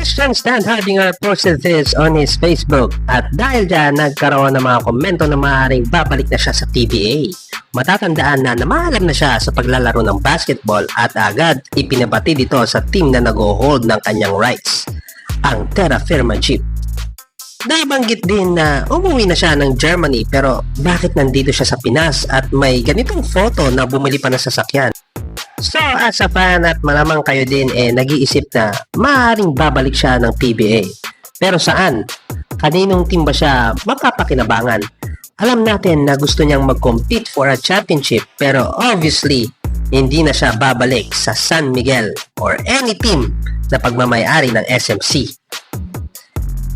Christian Stan Hardinger posted this on his Facebook at dahil dyan nagkaroon ng mga komento na maaaring babalik na siya sa PBA. Matatandaan na namaalam na siya sa paglalaro ng basketball at agad ipinabati dito sa team na nag-hold ng kanyang rights, ang Terra Firma Jeep. Nabanggit din na umuwi na siya ng Germany pero bakit nandito siya sa Pinas at may ganitong photo na bumili pa ng sasakyan? So as a fan at malamang kayo din eh nag-iisip na maaaring babalik siya ng PBA. Pero saan? Kaninong team ba siya mapapakinabangan? Alam natin na gusto niyang mag-compete for a championship pero obviously hindi na siya babalik sa San Miguel or any team na pagmamayari ng SMC.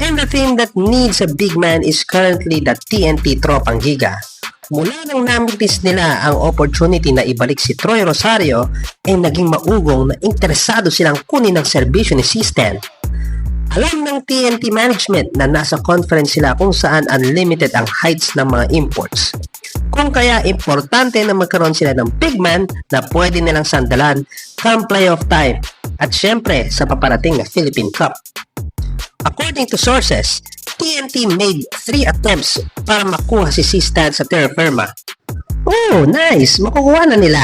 And the team that needs a big man is currently the TNT Tropang Giga. Mula nang namitis nila ang opportunity na ibalik si Troy Rosario, ay naging maugong na interesado silang kunin ang serbisyo ni Sistan. Alam ng TNT management na nasa conference sila kung saan unlimited ang heights ng mga imports. Kung kaya importante na magkaroon sila ng big man na pwede nilang sandalan come playoff time at syempre sa paparating na Philippine Cup. According to sources, TNT made three attempts para makuha si Sistan sa terra firma. Oh, nice! Makukuha na nila.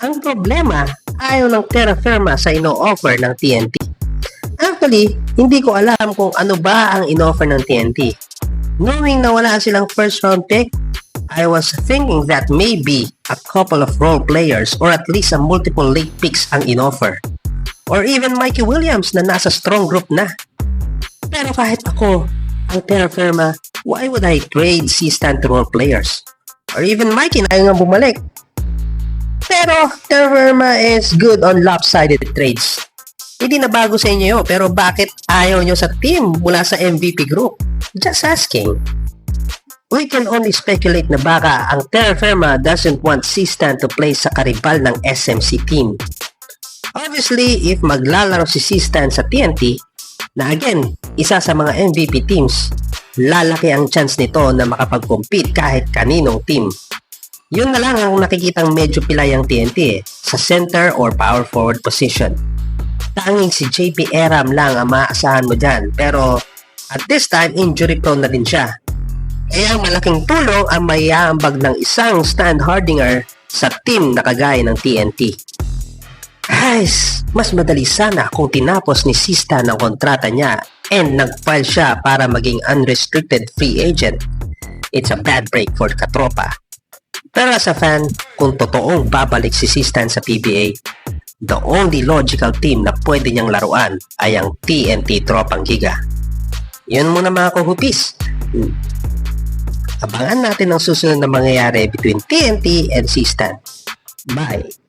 Ang problema, ayaw ng terra firma sa ino-offer ng TNT. Actually, hindi ko alam kung ano ba ang in-offer ng TNT. Knowing na wala silang first round pick, I was thinking that maybe a couple of role players or at least a multiple late picks ang in-offer. Or even Mikey Williams na nasa strong group na. Pero kahit ako, ang terra firma, why would I trade C-stand to role players? Or even Mikey na nga bumalik. Pero terra firma is good on lopsided trades. Hindi na bago sa inyo yun, pero bakit ayaw nyo sa team mula sa MVP group? Just asking. We can only speculate na baka ang terra firma doesn't want C-stand to play sa karibal ng SMC team. Obviously, if maglalaro si C-stand sa TNT, na again, isa sa mga MVP teams, lalaki ang chance nito na makapag-compete kahit kaninong team. Yun na lang ang nakikitang medyo pilay ang TNT eh, sa center or power forward position. Tanging si JP Eram lang ang maaasahan mo dyan, pero at this time, injury prone na din siya. Kaya malaking tulong ang mayambag ng isang Stan Hardinger sa team na kagaya ng TNT. Guys, mas madali sana kung tinapos ni Sista ng kontrata niya and nag-file siya para maging unrestricted free agent. It's a bad break for Katropa. Pero as a fan, kung totoong babalik si Sistan sa PBA, the only logical team na pwede niyang laruan ay ang TNT Tropang Giga. Yun muna mga kuhupis. Abangan natin ang susunod na mangyayari between TNT and Sistan. Bye!